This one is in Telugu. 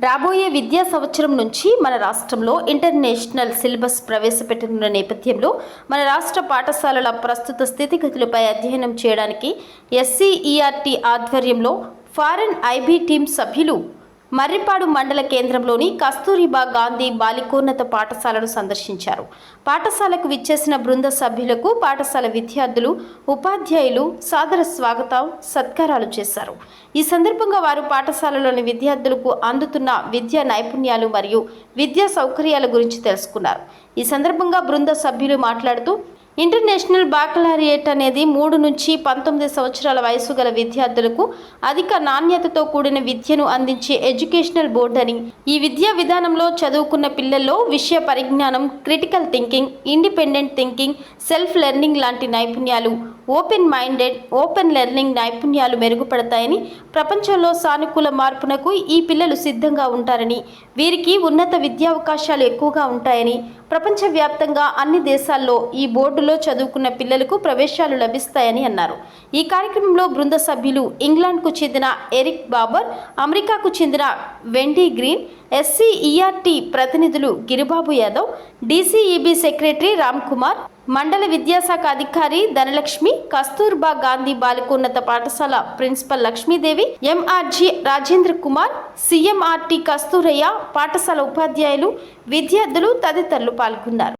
రాబోయే విద్యా సంవత్సరం నుంచి మన రాష్ట్రంలో ఇంటర్నేషనల్ సిలబస్ ప్రవేశపెట్టనున్న నేపథ్యంలో మన రాష్ట్ర పాఠశాలల ప్రస్తుత స్థితిగతులపై అధ్యయనం చేయడానికి ఎస్సీఈఆర్టీ ఆధ్వర్యంలో ఫారెన్ ఐబీ టీం సభ్యులు మర్రిపాడు మండల కేంద్రంలోని కస్తూరిబా గాంధీ బాలికోన్నత పాఠశాలను సందర్శించారు. పాఠశాలకు విచ్చేసిన బృంద సభ్యులకు పాఠశాల విద్యార్థులు ఉపాధ్యాయులు సాదర స్వాగతం సత్కారాలు చేశారు. ఈ సందర్భంగా వారు పాఠశాలలోని విద్యార్థులకు అందుతున్న విద్యా నైపుణ్యాలు మరియు విద్యా సౌకర్యాల గురించి తెలుసుకున్నారు. ఈ సందర్భంగా బృంద సభ్యులు మాట్లాడుతూ ఇంటర్నేషనల్ బాకలారియేట్ అనేది మూడు నుంచి పంతొమ్మిది సంవత్సరాల వయసు గల విద్యార్థులకు అధిక నాణ్యతతో కూడిన విద్యను అందించే ఎడ్యుకేషనల్ బోర్డు అని. ఈ విద్యా విధానంలో చదువుకున్న పిల్లల్లో విషయ పరిజ్ఞానం critical thinking independent thinking self learning లాంటి నైపుణ్యాలు ఓపెన్ మైండెడ్ ఓపెన్ లెర్నింగ్ నైపుణ్యాలు మెరుగుపడతాయని ప్రపంచంలో సానుకూల మార్పునకు ఈ పిల్లలు సిద్ధంగా ఉంటారని వీరికి ఉన్నత విద్యావకాశాలు ఎక్కువగా ఉంటాయని ప్రపంచవ్యాప్తంగా అన్ని దేశాల్లో ఈ బోర్డులో చదువుకున్న పిల్లలకు ప్రవేశాలు లభిస్తాయని అన్నారు. ఈ కార్యక్రమంలో బృంద సభ్యులు ఇంగ్లాండ్కు చెందిన ఎరిక్ బాబర్ అమెరికాకు చెందిన వెండీ గ్రీన్ ఎస్సీఈఆర్టీ ప్రతినిధులు గిరిబాబు యాదవ్ డీసీఈబీ సెక్రటరీ రామ్ కుమార్ మండల విద్యాశాఖ అధికారి ధనలక్ష్మి కస్తూర్బా గాంధీ బాలికోన్నత పాఠశాల principal Lakshmidevi MRG Rajendra Kumar CMRT Kasturaiah పాఠశాల ఉపాధ్యాయులు విద్యార్థులు తదితరులు పాల్గొన్నారు.